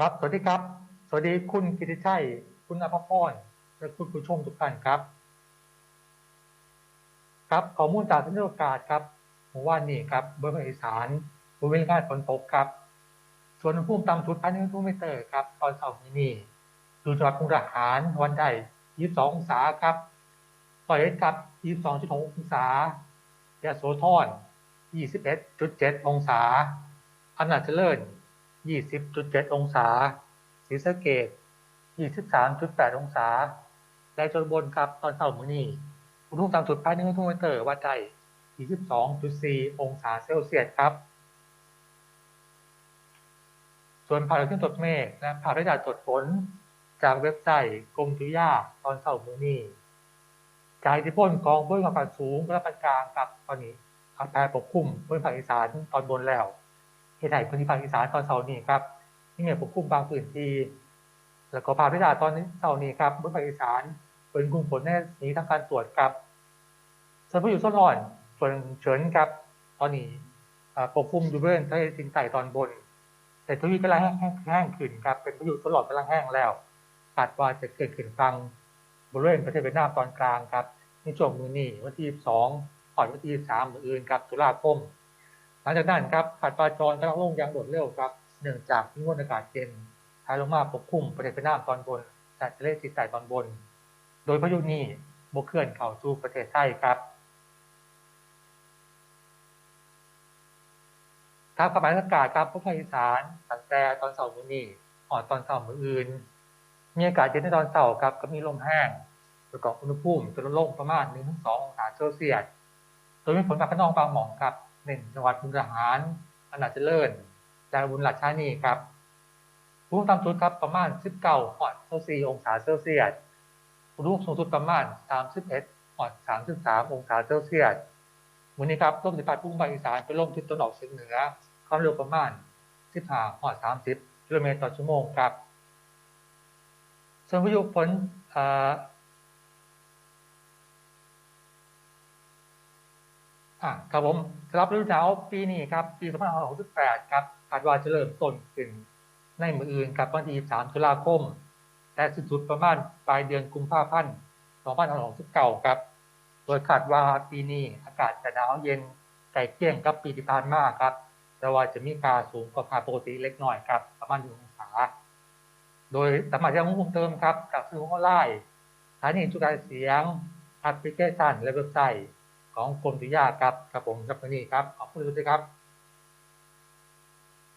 ครับ สวัสดีครับ สวัสดีคุณกิติชัย คุณอภพร และคุณผู้ชมทุกท่านครับ ครับข้อมูลจากท่านโอกาสครับเมื่อวานนี้ครับบริเวณอีสานบริเวณการฝนตกครับ ส่วนอุณหภูมิต่ำสุดพันหนึ่งทูมิเตอร์ครับ ตอนเสาร์นี้นี่ดูจังหวัดมุกดาหารวันใด22องศาครับต่อยเอ็ดครับ22.6องศายะโสธร21.7 องศาอำนาจเจริญ 20.7 องศาศรีสะเกษ23.8 องศา และจนบนครับตอนเช้ามื้อนี้อุณหภูมิต่ำสุดภายในทุ่งเมเตอร์วัดได้22.4 องศาเซลเซียสครับ ส่วนภาพถ่ายขึ้นตรวจเมฆและภาพถ่ายตรวจฝน จากเว็บไซต์กรมจุยาตอนเช้ามื้อนี้จากอิทธิพลของบริเวณความสูงและปานกลางครับตอนนี้พัดแผ่ปกคลุมบริเวณภาคอีสานตอนบนแล้ว เหตุใดพื้นที่ภาคอีสานตอนเช้านี้ครับมีเมฆปกคลุมบางพื้นที่แล้วก็ภาพถ่ายตอนเช้านี้ครับบริเวณภาคอีสานเป็นกลุ่มฝนแน่นี้ทางการตรวจครับส่วนพายุโซนร้อนส่วนเฉินครับ ตอนนี้ปกคลุมอยู่บริเวณทะเลจีนใต้ตอนบน แต่ทวีกำลังแห้งแห้งขึ้นครับเป็นพายุตลอดกำลังแห้งแล้วคาดว่าจะเกิดขึ้นฟังบริเวณประเทศเวียดนามตอนกลางครับในช่วงมือนี้วันที่22ก่อนวันที่23มืออื่นครับตุลาคม หลังจากนั้นครับคาดว่าจรกำลังลงอย่างรวดเร็วครับ เนื่องจากมีมวลอากาศเย็นแผ่ลงมาปกคลุมประเทศเวียดนามตอนบนและทะเลจีนใต้ตอนบน โดยพายุนี้บกเคลื่อนเข้าสู่ประเทศไทยครับครับกระบายอากาศครับภาคอีสานตั้งแต่ตอนเสาร์มื้อนี้อ่อนตอนเสาร์มื้ออื่น มีอากาศเย็นในตอนเสาร์ครับก็มีลมแห้งประกอบอุณหภูมิจะลดลงประมาณ1-2องศาเซลเซียส โดยมีฝนฟ้าขนองบางหม่องครับ เน้นจังหวัดมุกดาหารอำนาจเจริญและอุบลราชานีครับอุณหภูมิต่ำสุดครับประมาณ 19องศาเซลเซียสองศาเซลเซียสอุณหภูมิสูงสุดประมาณ 31องศา33 องศาเซลเซียสวันนี้ครับลมสิพัดพุ่งภาคอีสานไปลมทิศตะวันออกเฉียงเหนือความเร็วประมาณ 15หอด30กิโลเมตรต่อชั่วโมงครับส่วนพายุฝนอ่า ครับผมสำหรับฤดูหนาวปีนี้ครับปี2568ครับคาดว่าจะเริ่มต้นขึ้นในมืออื่นครับวันที่3ตุลาคม แต่สุดประมาณปลายเดือนกุมภาพันธ์2569ครับโดยคาดว่าปีนี้อากาศจะหนาวเย็นใกล้เคียงกับปีที่ผ่านมาครับแต่ว่าจะมีค่าสูงกว่าค่าปกติเล็กน้อยครับ ประมาณ1องศา โดยสามารถจะมุ่งเติมครับจากสื่อออนไลน์สถานีจุกายเสียงแอปพลิเคชันและเว็บไซต์ ของกรมตุยาครับครับผมครับนี่ครับขอบคุณทุกท่านครับ